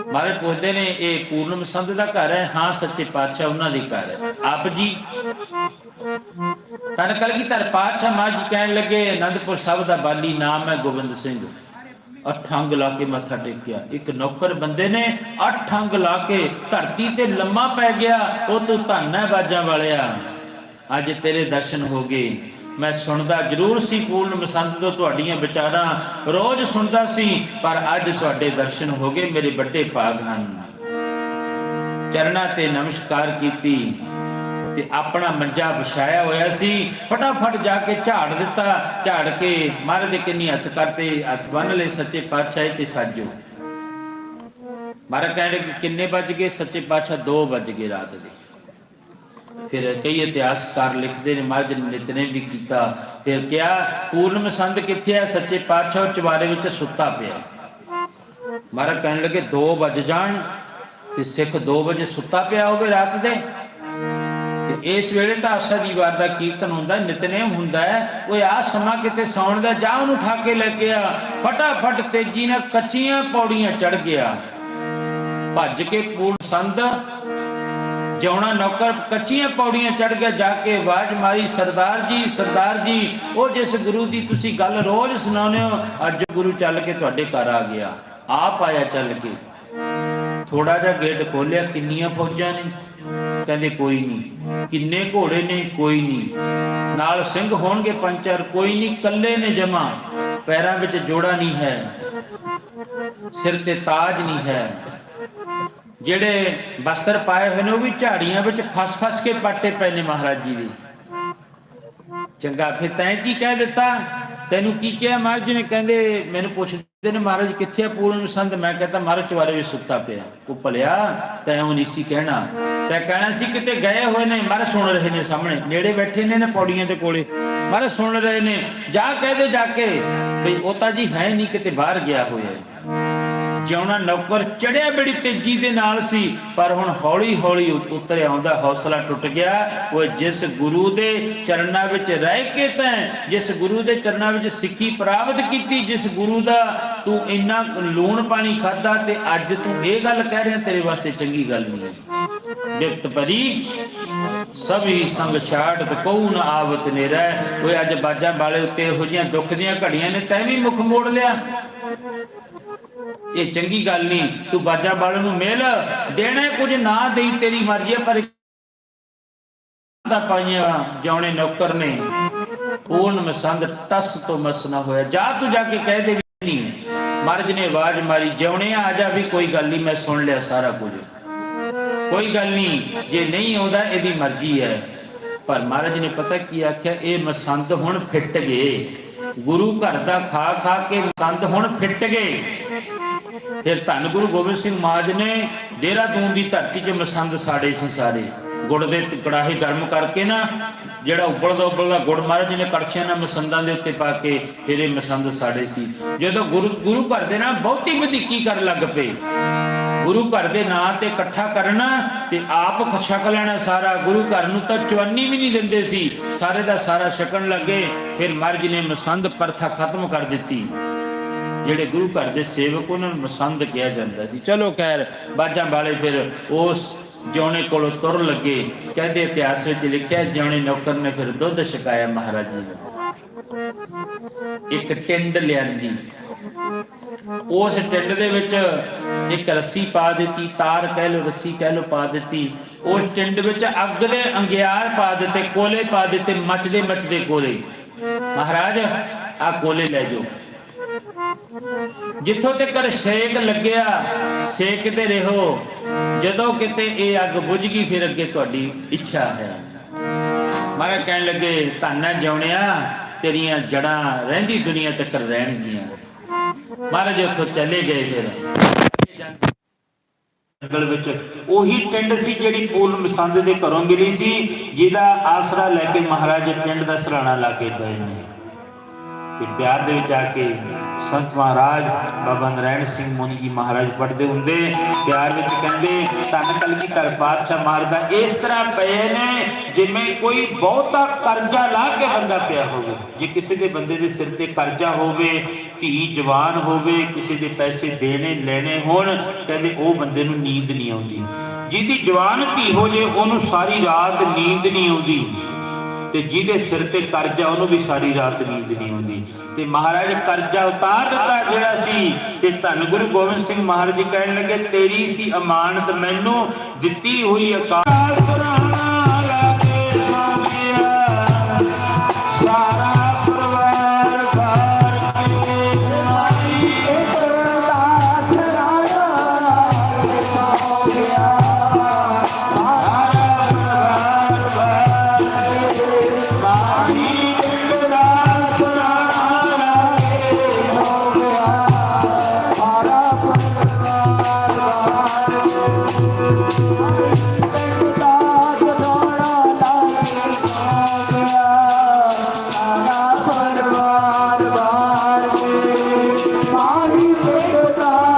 ਮਹਾਰਾਜ ਪੁੱਛਦੇ ਨੇ, ਇਹ ਪੂਰਨਮ ਮਸੰਦ ਦਾ ਘਰ ਹੈ? ਹਾਂ, ਸੱਚੇ ਪਾਤਸ਼ਾਹ ਉਹਨਾਂ ਦੇ ਘਰ ਹੈ। ਆਪ ਜੀ? ਤਨ ਕਲਗੀਧਰ ਪਾਤਸ਼ਾਹ ਮਾਂ ਜੀ ਕਹਿਣ ਲੱਗੇ, ਅਨੰਦਪੁਰ ਸਾਹਿਬ ਦਾ ਬਾਲੀ ਨਾਮ ਹੈ ਗੋਬਿੰਦ ਸਿੰਘ। ਅੱਠ ਅੰਗ ਲਾ ਕੇ ਮੱਥਾ ਟੇਕਿਆ। ਇੱਕ ਨੌਕਰ ਬੰਦੇ ਨੇ ਅੱਠ ਅੰਗ ਲਾ ਕੇ ਧਰਤੀ ਤੇ ਲੰਮਾ ਪੈ ਗਿਆ, ਉਹ ਤੂੰ ਧੰਨ ਬਾਜਾਂ ਵਾਲਿਆ। ਅੱਜ ਤੇਰੇ ਦਰਸ਼ਨ ਹੋ ਗਏ। ਮੈਂ ਸੁਣਦਾ ਜ਼ਰੂਰ ਸੀ ਪੂਰਨ ਮਸੰਦ ਤੋਂ ਤੁਹਾਡੀਆਂ ਵਿਚਾਰਾਂ। ਰੋਜ਼ ਸੁਣਦਾ ਸੀ, ਪਰ ਅੱਜ ਤੁਹਾਡੇ ਦਰਸ਼ਨ ਹੋ ਗਏ ਮੇਰੇ ਵੱਡੇ ਭਾਗ ਹਨ। ਚਰਨਾਂ ਤੇ ਨਮਸਕਾਰ ਕੀਤੀ। ਤੇ ਆਪਣਾ ਮੰਜਾ ਵਿਛਾਇਆ ਹੋਇਆ ਸੀ, ਫਟਾਫਟ ਜਾ ਕੇ ਝਾੜ ਦਿੱਤਾ, ਝਾੜ ਕੇ ਮਹਾਰਾਜ ਦੇ ਕਿੰਨੀ ਹੱਥ ਕਰਤੇ, ਹੱਥ ਬੰਨ ਲਏ ਸੱਚੇ ਪਾਤਸ਼ਾਹ ਤੇ ਸਾਜੋ। ਮਹਾਰਾਜ ਕਹਿੰਦੇ ਕਿ ਕਿੰਨੇ ਵੱਜ ਗਏ? ਸੱਚੇ ਪਾਤਸ਼ਾਹ 2 ਵੱਜ ਗਏ ਰਾਤ ਦੇ। ਫਿਰ ਕਈ ਇਤਿਹਾਸਕਾਰ ਲਿਖਦੇ ਨੇ, ਮਹਾਰਾਜ ਨੇ ਨਿਤਨੇ ਵੀ ਕੀਤਾ। ਫਿਰ ਕਿਹਾ ਪੂਰਨਮ ਸੰਤ ਕਿੱਥੇ ਆ? ਸੱਚੇ ਪਾਤਸ਼ਾਹ ਚਵਾਰੇ ਵਿੱਚ ਸੁੱਤਾ ਪਿਆ। ਮਹਾਰਾਜ ਕਹਿਣ ਲੱਗੇ 2 ਵੱਜ ਜਾਣ ਤੇ ਸਿੱਖ 2 ਵਜੇ ਸੁੱਤਾ ਪਿਆ ਹੋਵੇ ਰਾਤ ਦੇ? ਇਸ ਵੇਲੇ ਤਾਂ ਆਸਾ ਦੀ ਵਾਰ ਦਾ ਕੀਰਤਨ ਹੁੰਦਾ, ਨਿਤਨੇਮ ਹੁੰਦਾ ਹੈ। ਉਹ ਆ ਸਮਾਂ ਕਿਤੇ ਸੌਣ ਦਾ, ਜਾ ਉਹਨੂੰ ਉਠਾ ਕੇ ਲੈ ਕੇ ਆ। ਫਟਾਫਟ ਤੇਜ਼ੀ ਨਾਲ ਕੱਚੀਆਂ ਪੌੜੀਆਂ ਚੜ ਗਿਆ। ਭੱਜ ਕੇ ਪੂਰਨ ਸੰਤ ਜਿਉਣਾ ਨੌਕਰ, ਕੱਚੀਆਂ ਪੌੜੀਆਂ ਚੜ ਗਿਆ, ਜਾ ਕੇ ਆਵਾਜ਼ ਮਾਰੀ, ਸਰਦਾਰ ਜੀ ਸਰਦਾਰ ਜੀ, ਉਹ ਜਿਸ ਗੁਰੂ ਦੀ ਤੁਸੀਂ ਗੱਲ ਰੋਜ਼ ਸੁਣਾਉਂਦੇ ਹੋ, ਅੱਜ ਗੁਰੂ ਚੱਲ ਕੇ ਤੁਹਾਡੇ ਘਰ ਆ ਗਿਆ। ਆਪ ਆਇਆ ਚੱਲ ਕੇ। ਥੋੜਾ ਜਿਹਾ ਗੇਟ ਖੋਲਿਆ ਕਿੰਨੀਆਂ ਫੌਜਾਂ ਨੇ। ਕਹਿੰਦੇ ਕੋਈ ਨਹੀਂ ਕਿੰਨੇ ਘੋੜੇ ਨੇ, ਕੋਈ ਨਹੀਂ ਨਾਲ ਸਿੰਘ ਹੋਣਗੇ ਪੰਜ ਚਾਰ, ਕੋਈ ਨਹੀਂ ਕੱਲੇ ਨੇ ਜਮਾ। ਪੈਰਾਂ ਵਿੱਚ ਜੋੜਾ ਨਹੀਂ ਹੈ। ਸਿਰ ਤੇ ਤਾਜ ਨਹੀਂ ਹੈ। ਜਿਹੜੇ ਬਸਤਰ ਪਾਏ ਹੋਏ ਨੇ, ਉਹ ਵੀ ਝਾੜੀਆਂ ਵਿੱਚ ਫਸ-ਫਸ ਕੇ ਪਾਟੇ ਪਏ ਨੇ ਮਹਾਰਾਜ ਜੀ ਦੇ। ਚੰਗਾ, ਫਿਰ ਤੈਂ ਕੀ ਕਹਿ ਦਿੱਤਾ? ਤੈਨੂੰ ਕੀ ਕਿਹਾ ਮਹਾਰਾਜ ਜੀ ਨੇ? ਕਹਿੰਦੇ, ਮੈਨੂੰ ਪੁੱਛਦੇ ਨੇ ਮਹਾਰਾਜ, ਕਿੱਥੇ ਆ ਪੂਰਨ ਸੰਤ? ਮੈਂ ਕਹਿੰਦਾ ਮਹਾਰਾਜ ਚਵਾਰੇ ਵਿੱਚ ਸੁੱਤਾ ਪਿਆ। ਉਹ ਭਲਿਆ, ਤੈਂ ਉਹ ਨਹੀਂ ਸੀ ਕਹਿਣਾ। ਤੈਂ ਕਹਿਣਾ ਸੀ ਕਿਤੇ ਗਏ ਹੋਏ ਨੇ, ਮਹਾਰਾਜ ਸੁਣ ਰਹੇ ਨੇ ਸਾਹਮਣੇ। ਨੇੜੇ ਬੈਠੇ ਨੇ ਨੇ ਪੌੜੀਆਂ ਦੇ ਕੋਲੇ। ਮਹਾਰਾਜ ਸੁਣ ਰਹੇ ਨੇ। ਜਾ, ਕਹਿ ਦੇ ਜਾ ਕੇ। ਬਈ, ਉਹ ਤਾਂ ਜੀ ਹੈ ਨਹੀਂ ਕਿਤੇ ਬਾਹਰ ਗਿਆ ਹੋਇਆ। ਜਿਉਣਾ ਨੌਕਰ ਚੜਿਆ ਬੜੀ ਤੇਜ਼ੀ ਦੇ ਨਾਲ ਸੀ, ਪਰ ਹੁਣ ਹੌਲੀ ਹੌਲੀ ਉਤਰ ਆਉਂਦਾ ਹੌਸਲਾ ਟੁੱਟ ਗਿਆ। ਉਹ ਜਿਸ ਗੁਰੂ ਦੇ ਚਰਨਾਂ ਵਿੱਚ ਰਹਿ ਕੇ ਤੈਂ, ਜਿਸ ਗੁਰੂ ਦੇ ਚਰਨਾਂ ਵਿੱਚ ਸਿੱਖੀ ਪ੍ਰਾਪਤ ਕੀਤੀ, ਜਿਸ ਗੁਰੂ ਦਾ ਤੂੰ ਇੰਨਾ ਲੂਣ ਪਾਣੀ ਖਾਦਾ ਤੇ ਅੱਜ ਤੂੰ ਇਹ ਗੱਲ ਕਹਿ ਰਿਹਾ, ਤੇਰੇ ਵਾਸਤੇ ਚੰਗੀ ਗੱਲ ਨਹੀਂ ਹੈ ਬਿਪਤ ਪਰੀ ਸਭੀ ਸੰਗ ਛਾੜਤ ਕਉ ਨ ਆਵਤ ਨੇ ਰਹਿ ਓਏ ਅੱਜ ਬਾਜਾਂ ਵਾਲੇ ਉੱਤੇ ਇਹੋ ਜਿਹੀਆਂ ਦੁੱਖ ਦੀਆਂ ਘੜੀਆਂ ਨੇ, ਤੈਂ ਵੀ ਮੁਖ ਮੋੜ ਲਿਆ। ਇਹ ਚੰਗੀ ਗੱਲ ਨਹੀਂ, ਤੂੰ ਬਾਜਾ ਵਾਲੇ ਨੂੰ ਮਿਲ, ਦੇਣਾ ਕੁਝ ਨਾ ਦੇਈ ਤੇਰੀ ਮਰਜ਼ੀ ਪਰ ਦਾ ਪਾਈਆਂ ਜਾਉਣੇ ਨੌਕਰ ਨੇ। ਪੂਰਨ ਮਸੰਦ ਟਸ ਤੋਂ ਮਸ ਨਾ ਹੋਇਆ। ਜਾ ਤੂੰ ਜਾ ਕੇ ਕਹਿ ਦੇ ਵੀ ਨਹੀਂ। ਮਰਜ ਨੇ ਆਵਾਜ਼ ਮਾਰੀ, ਜਿਉਣੇ ਆ ਜਾ ਵੀ ਕੋਈ ਗੱਲ ਨਹੀਂ, ਮੈਂ ਸੁਣ ਲਿਆ ਸਾਰਾ ਕੁਝ। ਕੋਈ ਗੱਲ ਨਹੀਂ, ਜੇ ਨਹੀਂ ਆਉਂਦਾ, ਇਹਦੀ ਮਰਜ਼ੀ ਹੈ। ਪਰ ਮਹਾਰਾਜ ਨੇ ਪਤਾ ਕੀ ਆਖਿਆ? ਇਹ ਮਸੰਦ ਹੁਣ ਫਿੱਟ ਗਏ। ਗੁਰੂ ਘਰ ਦਾ ਖਾ ਖਾ ਕੇ ਮਸੰਦ ਹੁਣ ਫਿੱਟ ਗਏ। ਫਿਰ ਧੰਨ ਗੁਰੂ ਗੋਬਿੰਦ ਸਿੰਘ ਮਹਾਰਾਜ ਨੇ ਦੇਹਰਾਦੂਨ ਦੀ ਧਰਤੀ 'ਚ ਮਸੰਦ ਸਾੜੇ ਸੀ ਸਾਰੇ। ਗੁੜ ਦੇ ਕੜਾਹੇ ਗਰਮ ਕਰਕੇ ਨਾ, ਜਿਹੜਾ ਉਬਲਦਾ ਉਬਲਦਾ ਗੁੜ ਮਹਾਰਾਜ ਜੀ ਨੇ ਕੜਛੀਆਂ ਨਾਲ ਮਸੰਦਾਂ ਦੇ ਉੱਤੇ ਪਾ ਕੇ ਫਿਰ ਇਹ ਮਸੰਦ ਸਾੜੇ ਸੀ। ਜਦੋਂ ਗੁਰੂ ਗੁਰੂ ਘਰ ਦੇ ਨਾਲ ਬਹੁਤੀ ਵਧੀਕੀ ਕਰਨ ਲੱਗ ਪਏ। ਗੁਰੂ ਘਰ ਦੇ ਨਾਂ ਤੇ ਇਕੱਠਾ ਕਰਨਾ ਤੇ ਆਪ ਛਕ ਲੈਣਾ ਸਾਰਾ। ਗੁਰੂ ਘਰ ਨੂੰ ਤਾਂ ਚਵੰਨੀ ਵੀ ਨਹੀਂ ਦਿੰਦੇ ਸੀ। ਸਾਰੇ ਦਾ ਸਾਰਾ ਛਕਣ ਲੱਗੇ। ਫਿਰ ਮਹਾਰਾਜ ਨੇ ਮਸੰਦ ਪ੍ਰਥਾ ਖਤਮ ਕਰ ਦਿੱਤੀ। ਜਿਹੜੇ ਗੁਰੂ ਘਰ ਦੇ ਸੇਵਕ, ਉਹਨਾਂ ਨੂੰ ਮਸੰਦ ਕਿਹਾ ਜਾਂਦਾ ਸੀ। ਚਲੋ ਖੈਰ, ਬਾਜਾਂ ਵਾਲੇ ਫਿਰ ਉਸ ਜਿਉਣੇ ਕੋਲੋਂ ਤੁਰ ਲੱਗੇ। ਕਹਿੰਦੇ ਇਤਿਹਾਸ ਵਿੱਚ ਲਿਖਿਆ, ਜਿਉਣੇ ਨੌਕਰ ਨੇ ਫਿਰ ਦੁੱਧ ਛਕਾਇਆ ਮਹਾਰਾਜ ਜੀ ਨੂੰ। ਇੱਕ ਟਿੰਡ ਲਿਆਂਦੀ। ਉਸ ਟਿੰਡ ਦੇ ਵਿੱਚ ਇੱਕ ਰੱਸੀ ਪਾ ਦਿੱਤੀ, ਤਾਰ ਕਹਿ ਲੋ ਰੱਸੀ ਕਹਿ ਲੋ ਪਾ ਦਿੱਤੀ। ਉਸ ਟਿੰਡ ਵਿੱਚ ਅੱਗ ਦੇ ਅੰਗਿਆਰ ਪਾ ਦਿੱਤੇ, ਕੋਲੇ ਪਾ ਦਿੱਤੇ, ਮਚਦੇ ਮਚਦੇ ਕੋਲੇ। ਮਹਾਰਾਜ ਆ ਕੋਲੇ ਲੈ ਜਾਓ। ਜਿੱਥੋਂ ਤੱਕ ਸੇਕ ਲੱਗਿਆ ਸ਼ੇਕ ਤੇ ਰਹੋ। ਜਦੋਂ ਕਿਤੇ ਇਹ ਅੱਗ ਬੁਝ ਗਈ, ਫਿਰ ਅੱਗੇ ਤੁਹਾਡੀ ਇੱਛਾ ਹੈ। ਮੈਂ ਕਹਿਣ ਲੱਗੇ, ਧੰਨਾ ਜਿਉਣਿਆ ਤੇਰੀਆਂ ਜੜਾਂ ਰਹਿੰਦੀ ਦੁਨੀਆ ਤੱਕ ਰਹਿਣਗੀਆਂ। ਮਹਾਰਾਜ ਉੱਥੋਂ ਚਲੇ ਗਏ ਫਿਰ। ਜੰਗਲ ਵਿੱਚ ਉਹੀ ਪਿੰਡ ਸੀ ਜਿਹੜੀ ਪੂਰਨ ਮਸੰਦ ਦੇ ਘਰੋਂ ਮਿਲੀ ਸੀ, ਜਿਹਦਾ ਆਸਰਾ ਲੈ ਕੇ ਮਹਾਰਾਜ ਪਿੰਡ ਦਾ ਸਰਾਣਾ ਲਾ ਕੇ ਗਏ ਨੇ। ਤੇ ਪਿਆਰ ਦੇ ਵਿੱਚ ਆ ਕੇ ਸੰਤ ਮਹਾਰਾਜ ਬਾਬਾ ਨਰੈਣ ਸਿੰਘ ਮੁਨੀ ਜੀ ਮਹਾਰਾਜ ਪੜਦੇ ਹੁੰਦੇ, ਪਿਆਰ ਵਿੱਚ ਕਹਿੰਦੇ, ਧੰਨ ਕਲਗੀ ਧਰ ਪਾਤਸ਼ਾਹ ਮਾਰਦਾ ਇਸ ਤਰ੍ਹਾਂ ਪਏ ਨੇ, ਜਿਵੇਂ ਕੋਈ ਬਹੁਤਾ ਕਰਜ਼ਾ ਲਾ ਕੇ ਬੰਦਾ ਪਿਆ ਹੋਵੇ। ਜੇ ਕਿਸੇ ਦੇ ਬੰਦੇ ਦੇ ਸਿਰ ਤੇ ਕਰਜ਼ਾ ਹੋਵੇ, ਧੀ ਜਵਾਨ ਹੋਵੇ, ਕਿਸੇ ਦੇ ਪੈਸੇ ਦੇਣੇ, ਲੈਣੇ ਹੋਣ, ਕਹਿੰਦੇ ਉਹ ਬੰਦੇ ਨੂੰ ਨੀਂਦ ਨਹੀਂ ਆਉਂਦੀ। ਜਿਹਦੀ ਜਵਾਨ ਧੀ ਹੋ ਜੇ, ਉਹਨੂੰ ਸਾਰੀ ਰਾਤ ਨੀਂਦ ਨਹੀਂ ਆਉਂਦੀ। ਤੇ ਜਿਹਦੇ ਸਿਰ ਤੇ ਕਰਜ਼ਾ, ਉਹਨੂੰ ਵੀ ਸਾਰੀ ਰਾਤ ਨੀਂਦ ਨਹੀਂ ਆਉਂਦੀ। ਤੇ ਮਹਾਰਾਜ ਕਰਜ਼ਾ ਉਤਾਰ ਦਿੱਤਾ ਜਿਹੜਾ ਸੀ ਤੇ ਧੰਨ ਗੁਰੂ ਗੋਬਿੰਦ ਸਿੰਘ ਮਹਾਰਾਜ ਜੀ ਕਹਿਣ ਲੱਗੇ, ਤੇਰੀ ਸੀ ਅਮਾਨਤ ਮੈਨੂੰ ਦਿੱਤੀ ਹੋਈ ਅਕਾਲ আমি যেতে চাই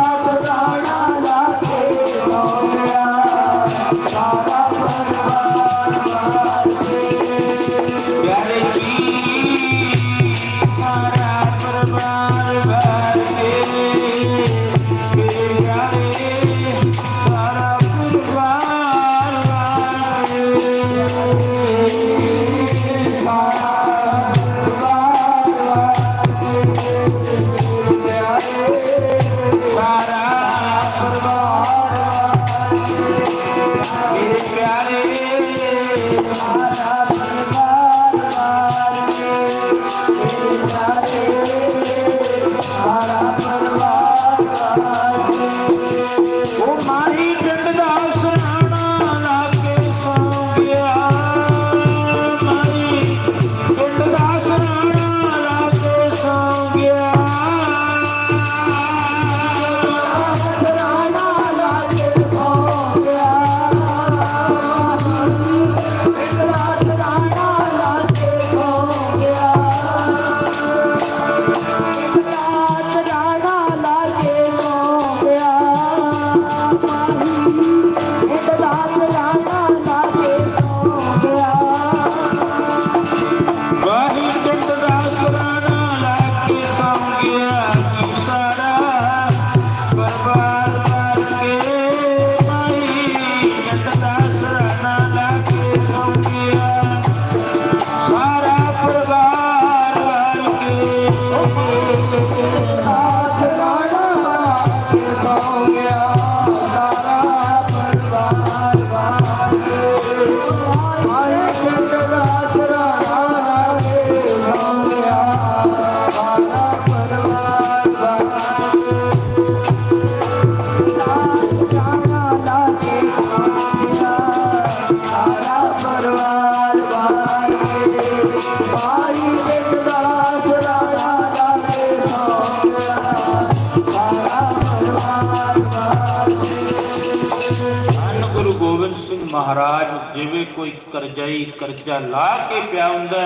ਜਿਵੇਂ ਕੋਈ ਕਰਜ਼ਾਈ ਕਰਜ਼ਾ ਲਾ ਕੇ ਪਿਆ ਹੁੰਦਾ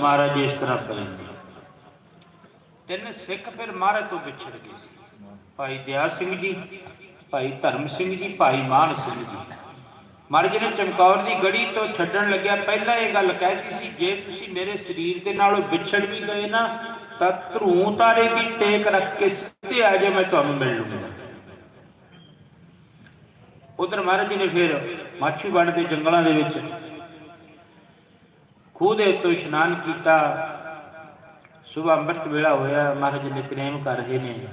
ਮਹਾਰਾਜ ਇਸ ਤਰ੍ਹਾਂ ਪੈਂਦੇ ਤਿੰਨ ਸਿੱਖ ਫਿਰ ਮਹਾਰਾਜ ਤੋਂ ਵਿਛੜ ਗਏ ਸੀ। ਭਾਈ ਦਿਆ ਸਿੰਘ ਜੀ, ਭਾਈ ਧਰਮ ਸਿੰਘ ਜੀ, ਭਾਈ ਮਾਨ ਸਿੰਘ ਜੀ। ਮਹਾਰਾਜ ਨੇ ਚਮਕੌਰ ਦੀ ਗੜੀ ਤੋਂ ਛੱਡਣ ਲੱਗਿਆ। ਪਹਿਲਾਂ ਇਹ ਗੱਲ ਕਹਿਤੀ ਸੀ, ਜੇ ਤੁਸੀਂ ਮੇਰੇ ਸਰੀਰ ਦੇ ਨਾਲੋਂ ਵਿਛੜ ਵੀ ਗਏ ਨਾ, ਤਾਂ ਧਰੂ ਤਾਰੇ ਦੀ ਟੇਕ ਰੱਖ ਕੇ ਸਿੱਧੇ ਆ ਜਾਓ, ਮੈਂ ਤੁਹਾਨੂੰ ਮਿਲ ਲੂੰਗਾ। ਉਧਰ ਮਹਾਰਾਜ ਜੀ ਨੇ ਫਿਰ ਮਾਛੀਵਾੜ ਦੇ ਜੰਗਲਾਂ ਦੇ ਵਿੱਚ ਖੂਹ ਦੇ ਉੱਤੇ ਇਸ਼ਨਾਨ ਕੀਤਾ। ਸੁਬਹ ਅੰਮ੍ਰਿਤ ਵੇਲਾ ਹੋਇਆ, ਮਹਾਰਾਜ ਨਿਤਨੇਮ ਕਰ ਰਹੇ ਨੇ।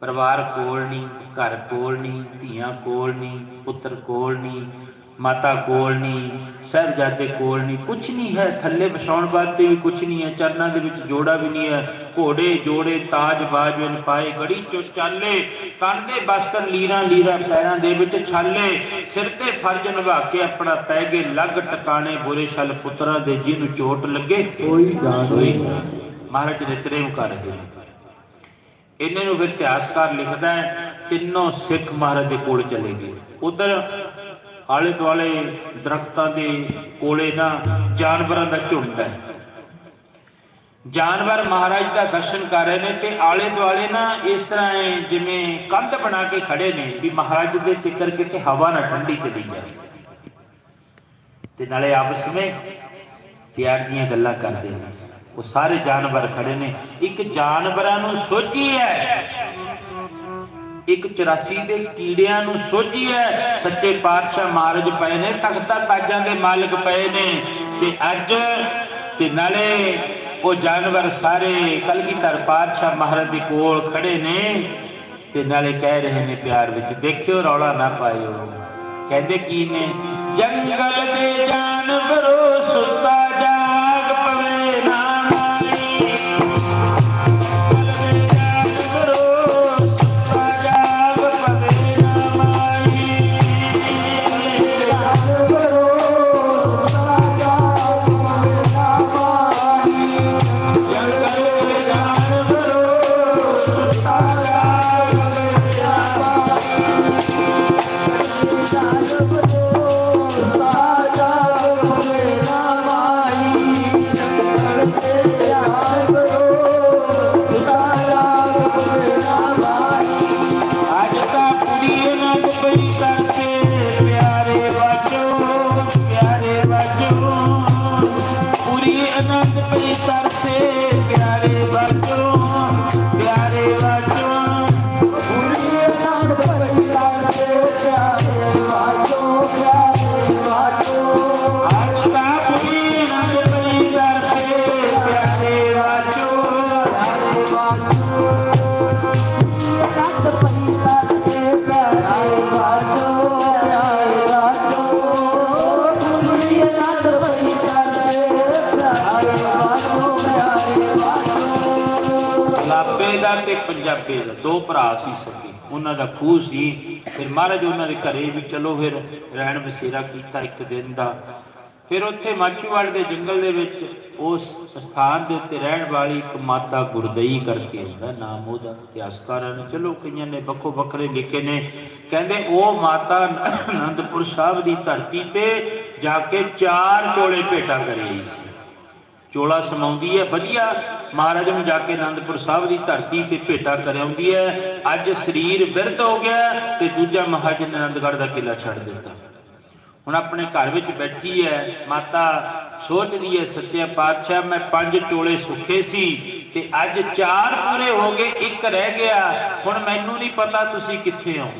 ਪਰਿਵਾਰ ਕੋਲ ਨਹੀਂ, ਘਰ ਕੋਲ ਨਹੀਂ, ਧੀਆਂ ਕੋਲ ਨਹੀਂ, ਪੁੱਤਰ ਕੋਲ ਨਹੀਂ। ਮਾਤਾ ਕੋਲ ਨਹੀਂ ਸਾਹਿਬਜ਼ਾਦੇ ਕੋਲ ਨਹੀਂ ਕੁਝ ਨਹੀਂ ਹੈ। ਥੱਲੇ ਵਿਛਾਉਣ ਵਾਸਤੇ ਵੀ ਕੁਝ ਨਹੀਂ ਹੈ। ਚਰਨਾਂ ਦੇ ਵਿੱਚ ਜੋੜਾ ਵੀ ਨਹੀਂ ਹੈ। ਘੋੜੇ ਜੋੜੇ ਤਾਜ ਬਾਜਵਨ ਪਾਏ ਗੜੀ ਚੋਂ ਚਾਲੇ ਕੰਨ ਦੇ ਬਸਤਰ ਲੀਰਾਂ ਲੀਰਾਂ ਪੈਰਾਂ ਦੇ ਵਿੱਚ ਛਾਲੇ ਸਿਰ ਤੇ ਫਰਜ਼ ਨਿਭਾ ਕੇ ਆਪਣਾ ਪੈ ਗਏ ਲੱਗ ਟਿਕਾਣੇ ਬੁਰੇ ਛਲ ਪੁੱਤਰਾਂ ਦੇ ਜਿਹਨੂੰ ਚੋਟ ਲੱਗੇ। ਕੋਈ ਜਾਣ ਸੋਈ ਮਹਾਰਾਜ ਨਿਤਰੇਮ ਕਰ ਰਹੇ ਨੇ ਇਹਨਾਂ ਨੂੰ ਫਿਰ ਇਤਿਹਾਸਕਾਰ ਲਿਖਦਾ ਹੈ ਤਿੰਨੋਂ ਸਿੱਖ ਮਹਾਰਾਜ ਦੇ ਕੋਲ ਚਲੇ ਗਏ। ਉਧਰ ਆਲੇ ਦੁਆਲੇ ਦਰਖਤਾਂ ਦੇ ਕੋਲੇ ਨਾ ਜਾਨਵਰਾਂ ਦਾ ਝੁੰਡ ਹੈ। ਜਾਨਵਰ ਮਹਾਰਾਜ ਦਾ ਦਰਸ਼ਨ ਕਰ ਰਹੇ ਨੇ ਤੇ ਆਲੇ ਦੁਆਲੇ ਨਾ ਇਸ ਤਰ੍ਹਾਂ ਹੈ ਜਿਵੇਂ ਕੰਧ ਬਣਾ ਕੇ ਖੜੇ ਨੇ ਵੀ ਮਹਾਰਾਜ ਦੇ ਜ਼ਿਕਰ ਕਿਤੇ ਹਵਾ ਨਾ ਠੰਡੀ ਚਲੀ ਜਾਏ। ਤੇ ਨਾਲੇ ਆਪਸ ਵਿੱਚ ਪਿਆਰ ਦੀਆਂ ਗੱਲਾਂ ਕਰਦੇ ਨੇ। ਉਹ ਸਾਰੇ ਜਾਨਵਰ ਖੜੇ ਨੇ। ਇੱਕ ਜਾਨਵਰਾਂ ਨੂੰ ਸੋਝੀ ਹੈ ਇੱਕ 84 ਦੇ ਕੀੜਿਆਂ ਨੂੰ ਸੋਝੀ ਹੈ। ਸੱਚੇ ਪਾਤਸ਼ਾਹ ਮਹਾਰਾਜ ਪਏ ਨੇ, ਤਖਤਾ ਤਾਜਾਂ ਦੇ ਮਾਲਕ ਪਏ ਨੇ। ਤੇ ਅੱਜ ਤੇ ਨਾਲੇ ਉਹ ਜਾਨਵਰ ਸਾਰੇ ਕਲਗੀਧਰ ਪਾਤਸ਼ਾਹ ਮਹਾਰਾਜ ਦੇ ਕੋਲ ਖੜੇ ਨੇ ਤੇ ਨਾਲੇ ਕਹਿ ਰਹੇ ਨੇ ਪਿਆਰ ਵਿੱਚ, ਦੇਖਿਓ, ਰੌਲਾ ਨਾ ਪਾਇਓ। ਕਹਿੰਦੇ ਕੀ ਨੇ? ਜੰਗਲ ਦੇ ਜਾਨਵਰੋ ਸੁੱਤਾ ਦੋ ਭਰਾ ਸੀ ਸਕੇ ਉਹਨਾਂ ਦਾ ਖੂਹ ਸੀ। ਫਿਰ ਮਹਾਰਾਜ ਉਹਨਾਂ ਦੇ ਘਰੇ ਵੀ ਚਲੋ, ਫਿਰ ਰਹਿਣ ਬਸੇਰਾ ਕੀਤਾ ਇੱਕ ਦਿਨ ਦਾ। ਫਿਰ ਉੱਥੇ ਮਾਛੀਵਾੜ ਦੇ ਜੰਗਲ ਦੇ ਵਿੱਚ ਉਸ ਸਥਾਨ ਦੇ ਉੱਤੇ ਰਹਿਣ ਵਾਲੀ ਇੱਕ ਮਾਤਾ ਗੁਰਦਈ ਕਰਕੇ ਹੁੰਦਾ ਨਾਮ ਉਹਦਾ ਇਤਿਹਾਸਕਾਰਾਂ ਨੇ। ਚਲੋ, ਕਈਆਂ ਨੇ ਵੱਖੋ ਵੱਖਰੇ ਲਿਖੇ ਨੇ। ਕਹਿੰਦੇ, ਉਹ ਮਾਤਾ ਅਨੰਦਪੁਰ ਸਾਹਿਬ ਦੀ ਧਰਤੀ ਤੇ ਜਾ ਕੇ ਚਾਰ ਚੋਲੇ ਭੇਟਾ ਕਰੀ ਸੀ। ਚੋਲਾ ਸਮਾਉਂਦੀ ਹੈ। ਵਧੀਆ ਮਹਾਰਾਜ ਨੂੰ ਜਾ ਕੇ ਆਨੰਦਪੁਰ ਸਾਹਿਬ ਦੀ ਧਰਤੀ ਤੇ ਭੇਟਾ ਕਰਾਉਂਦੀ ਹੈ। ਅੱਜ ਸਰੀਰ ਬਿਰਧ ਹੋ ਗਿਆ ਤੇ ਦੂਜਾ ਮਹਾਰਾਜ ਆਨੰਦਗੜ੍ਹ ਦਾ ਕਿਲਾ ਛੱਡ ਦਿੱਤਾ। ਹੁਣ ਆਪਣੇ ਘਰ ਵਿੱਚ ਬੈਠੀ ਹੈ। ਮਾਤਾ ਸੋਚਦੀ ਹੈ, ਸੱਚੇ ਪਾਤਸ਼ਾਹ, ਮੈਂ ਪੰਜ ਚੋਲੇ ਸੁੱਖੇ ਸੀ ਤੇ ਅੱਜ ਚਾਰ ਪੂਰੇ ਹੋ ਗਏ, ਇੱਕ ਰਹਿ ਗਿਆ। ਹੁਣ ਮੈਨੂੰ ਨਹੀਂ ਪਤਾ ਤੁਸੀਂ ਕਿੱਥੇ ਹੋ।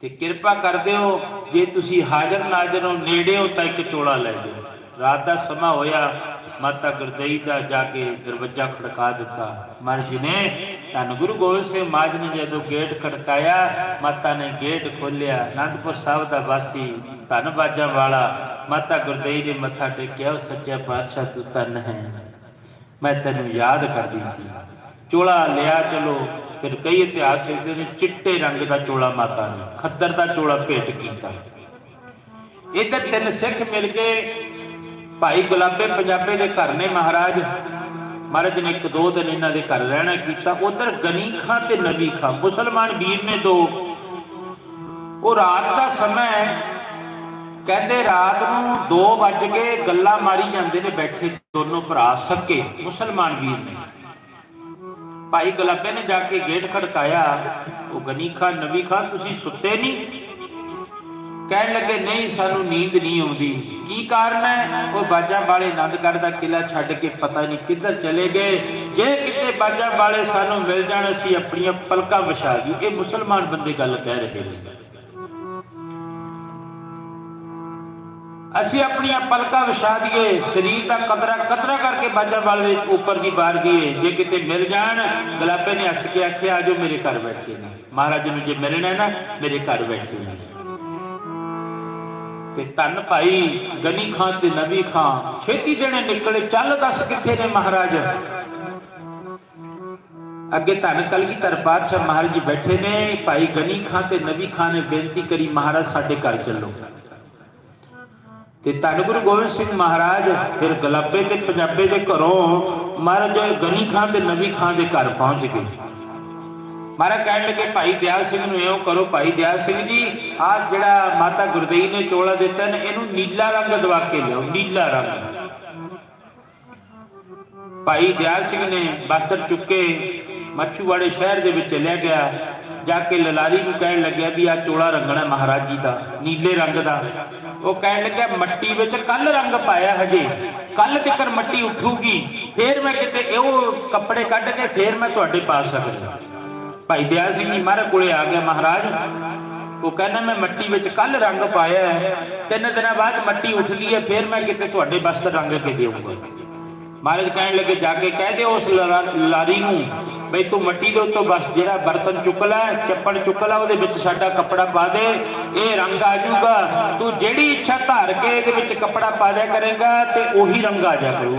ਤੇ ਕਿਰਪਾ ਕਰਦੇ ਹੋ, ਜੇ ਤੁਸੀਂ ਹਾਜ਼ਰ ਨਾਜ਼ਰ ਹੋ, ਨੇੜੇ ਹੋ ਤਾਂ ਇੱਕ ਚੋਲਾ ਲੈ ਜਾਓ ਰਾਤ ਦਾ ਸਮਾਂ ਹੋਇਆ, ਮਾਤਾ ਗੁਰਦਈ ਦਾ ਜਾ ਕੇ ਦਰਵਾਜ਼ਾ ਖੜਕਾ ਦਿੱਤਾ। ਮਹਾਰਾਜ ਨੇ ਧੰਨ ਗੁਰੂ ਗੋਬਿੰਦ ਸਿੰਘ ਮਹਾਰਾਜ ਨੇ ਜਦੋਂ ਗੇਟ ਖੜਕਾਇਆ, ਮਾਤਾ ਨੇ ਗੇਟ ਖੋਲ੍ਹਿਆ ਆਨੰਦਪੁਰ ਸਾਹਿਬ ਦਾ ਵਾਸੀ ਧੰਨ ਬਾਜਾਂ ਵਾਲਾ, ਮਾਤਾ ਗੁਰਦਈ ਨੇ ਮੱਥਾ ਟੇਕਿਆ, ਉਹ ਸੱਚਾ ਪਾਤਸ਼ਾਹ ਤੂੰ ਧੰਨ ਹੈ। ਮੈਂ ਤੈਨੂੰ ਯਾਦ ਕਰਦੀ ਸੀ। ਚੋਲਾ ਲਿਆ ਚਲੋ, ਫਿਰ ਕਈ ਇਤਿਹਾਸ ਲਿਖਦੇ ਨੇ, ਚਿੱਟੇ ਰੰਗ ਦਾ ਚੋਲਾ ਮਾਤਾ ਨੇ, ਖੱਦਰ ਦਾ ਚੋਲਾ ਭੇਟ ਕੀਤਾ। ਇਧਰ ਤਿੰਨ ਸਿੱਖ ਮਿਲ ਕੇ ਭਾਈ ਗੁਲਾਬੇ ਪੰਜਾਬੇ ਦੇ ਘਰ ਨੇ ਮਹਾਰਾਜ। ਮਹਾਰਾਜ ਨੇ ਇੱਕ ਦੋ ਦਿਨ ਇਹਨਾਂ ਦੇ ਘਰ ਰਹਿਣਾ ਕੀਤਾ। ਉਧਰ ਗਨੀ ਖਾਂ ਤੇ ਨਬੀ ਖਾਂ। ਮੁਸਲਮਾਨ ਵੀਰ ਨੇ ਦੋ। ਉਹ ਰਾਤ ਦਾ ਸਮਾਂ ਕਹਿੰਦੇ ਰਾਤ ਨੂੰ 2 ਵੱਜ ਕੇ ਗੱਲਾਂ ਮਾਰੀ ਜਾਂਦੇ ਨੇ ਬੈਠੇ ਦੋਨੋਂ ਭਰਾ ਸੱਕੇ। ਮੁਸਲਮਾਨ ਵੀਰ ਨੇ। ਭਾਈ ਗੁਲਾਬੇ ਨੇ ਜਾ ਕੇ ਗੇਟ ਖੜਕਾਇਆ। ਉਹ ਗਨੀ ਖਾਂ ਨਬੀ ਖਾਂ, ਤੁਸੀਂ ਸੁੱਤੇ ਨਹੀਂ? ਕਹਿਣ ਲੱਗੇ, ਨਹੀਂ, ਸਾਨੂੰ ਨੀਂਦ ਨਹੀਂ ਆਉਂਦੀ। ਕੀ ਕਾਰਨ ਹੈ? ਉਹ ਬਾਜਾਂ ਵਾਲੇ ਆਨੰਦਗੜ੍ਹ ਦਾ ਕਿਲਾ ਛੱਡ ਕੇ ਪਤਾ ਨਹੀਂ ਕਿੱਧਰ ਚਲੇ ਗਏ। ਜੇ ਕਿਤੇ ਬਾਜਾਂ ਵਾਲੇ ਸਾਨੂੰ ਮਿਲ ਜਾਣ, ਅਸੀਂ ਆਪਣੀਆਂ ਪਲਕਾਂ ਵਿਛਾ ਜੀ ਇਹ ਮੁਸਲਮਾਨ ਬੰਦੇ ਗੱਲ ਕਹਿ ਰਹੇ ਨੇ। ਅਸੀਂ ਆਪਣੀਆਂ ਪਲਕਾਂ ਵਿਛਾ ਦਈਏ। ਸਰੀਰ ਦਾ ਕਤਰਾ ਕਤਰਾ ਕਰਕੇ ਬਾਜਾਂ ਵਾਲੇ ਦੇ ਉੱਪਰ ਦੀ ਬਾਰ ਦੀਏ ਜੇ ਕਿਤੇ ਮਿਲ ਜਾਣ, ਗੁਲਾਬੇ ਨੇ ਹੱਸ ਕੇ ਆਖਿਆ ਆਜੋ ਮੇਰੇ ਘਰ ਬੈਠੇ ਨੇ। ਮਹਾਰਾਜ ਨੂੰ ਜੇ ਮਿਲਣਾ ਨਾ, ਮੇਰੇ ਘਰ ਬੈਠੇ ਨੇ। ਤੇ ਧੰਨ ਭਾਈ, ਗਨੀ ਖਾਂ ਤੇ ਨਬੀ ਖਾਂ। ਛੇਤੀ ਦੇਣੇ ਨਿਕਲੇ, ਚੱਲ ਦੱਸ ਕਿੱਥੇ ਨੇ ਮਹਾਰਾਜ? ਅੱਗੇ ਧੰਨ ਕਲਗੀਧਰ ਪਾਤਸ਼ਾਹ ਮਹਾਰਾਜ ਜੀ ਬੈਠੇ ਨੇ। ਭਾਈ ਗਨੀ ਖਾਂ ਤੇ ਨਬੀ ਖਾਂ ਨੇ ਬੇਨਤੀ ਕਰੀ ਮਹਾਰਾਜ ਸਾਡੇ ਘਰ ਚੱਲੋ। ਤੇ ਧੰਨ ਗੁਰੂ ਗੋਬਿੰਦ ਸਿੰਘ ਮਹਾਰਾਜ, ਫਿਰ ਗਲਾਬੇ ਤੇ ਪੰਜਾਬੇ ਦੇ ਘਰੋਂ ਮਹਾਰਾਜ ਗਨੀ ਖਾਂ ਤੇ ਨਬੀ ਖਾਂ ਦੇ ਘਰ ਪਹੁੰਚ ਗਏ। ਮਹਾਰਾਜ ਕਹਿਣ ਲੱਗੇ, ਭਾਈ ਦਿਆਲ ਸਿੰਘ ਨੂੰ ਇਉਂ ਕਰੋ, ਭਾਈ ਦਿਆਲ ਸਿੰਘ ਜੀ, ਆਹ ਜਿਹੜਾ ਮਾਤਾ ਗੁਰਦਈ ਨੇ ਚੋਲਾ ਦਿੱਤਾ ਨੇ, ਇਹਨੂੰ ਨੀਲਾ ਰੰਗ ਦਵਾ ਕੇ ਲਿਓ ਨੀਲਾ ਰੰਗ। ਭਾਈ ਦਿਆਲ ਸਿੰਘ ਨੇ ਬਸਤਰ ਚੁੱਕੇ, ਮੱਛੂਵਾੜੇ ਸ਼ਹਿਰ ਦੇ ਵਿੱਚ ਚਲਿਆ ਗਿਆ, ਜਾ ਕੇ ਲਲਾਰੀ ਨੂੰ ਕਹਿਣ ਲੱਗਿਆ ਵੀ ਆ ਚੋਲਾ ਰੰਗਣਾ ਮਹਾਰਾਜ ਜੀ ਦਾ, ਨੀਲੇ ਰੰਗ ਦਾ। ਉਹ ਕਹਿਣ ਲੱਗਿਆ, ਮੱਟੀ ਵਿੱਚ ਕੱਲ ਰੰਗ ਪਾਇਆ ਹਜੇ, ਕੱਲ ਤੱਕਰ ਮੱਟੀ ਉੱਠੂਗੀ, ਫੇਰ ਮੈਂ ਕਿਤੇ ਇਹ ਕੱਪੜੇ ਕੱਢ ਕੇ ਫੇਰ ਮੈਂ ਤੁਹਾਡੇ ਪਾ ਸਕਦਾ। ਭਾਈ ਦਿਆਲ ਸਿੰਘ ਜੀ ਮਹਾਰਾਜ ਕੋਲੇ ਆ ਗਿਆ ਮਹਾਰਾਜ। ਉਹ ਕਹਿੰਦਾ, ਮੈਂ ਮੱਟੀ ਵਿੱਚ ਕੱਲ ਰੰਗ ਪਾਇਆ ਹੈ। ਤਿੰਨ ਦਿਨਾਂ ਬਾਅਦ ਮੱਟੀ ਉੱਠਦੀ ਹੈ, ਫਿਰ ਮੈਂ ਕਿਤੇ ਤੁਹਾਡੇ ਬਸਤਰ ਰੰਗ ਕੇ ਦੇਵਾਂਗਾ ਮਹਾਰਾਜ ਕਹਿਣ ਲੱਗੇ, ਜਾ ਕੇ ਕਹਿ ਦਿਓ ਉਸ ਲਰਾ- ਲਾਰੀ ਨੂੰ, ਬਈ ਤੂੰ ਮੱਟੀ ਦੇ ਉੱਤੋਂ ਬਸ, ਜਿਹੜਾ ਬਰਤਨ ਚੁੱਕ ਲੈ ਚੱਪੜ ਚੁੱਕ ਲੈ, ਉਹਦੇ ਵਿੱਚ ਸਾਡਾ ਕੱਪੜਾ ਪਾ ਦੇ, ਇਹ ਰੰਗ ਆ ਜਾਊਗਾ। ਤੂੰ ਜਿਹੜੀ ਇੱਛਾ ਧਾਰ ਕੇ ਇਹਦੇ ਵਿੱਚ ਕੱਪੜਾ ਪਾ ਦਿਆ ਕਰੇਗਾ, ਤੇ ਉਹੀ ਰੰਗ ਆ ਜਾ ਕਰੂਗਾ।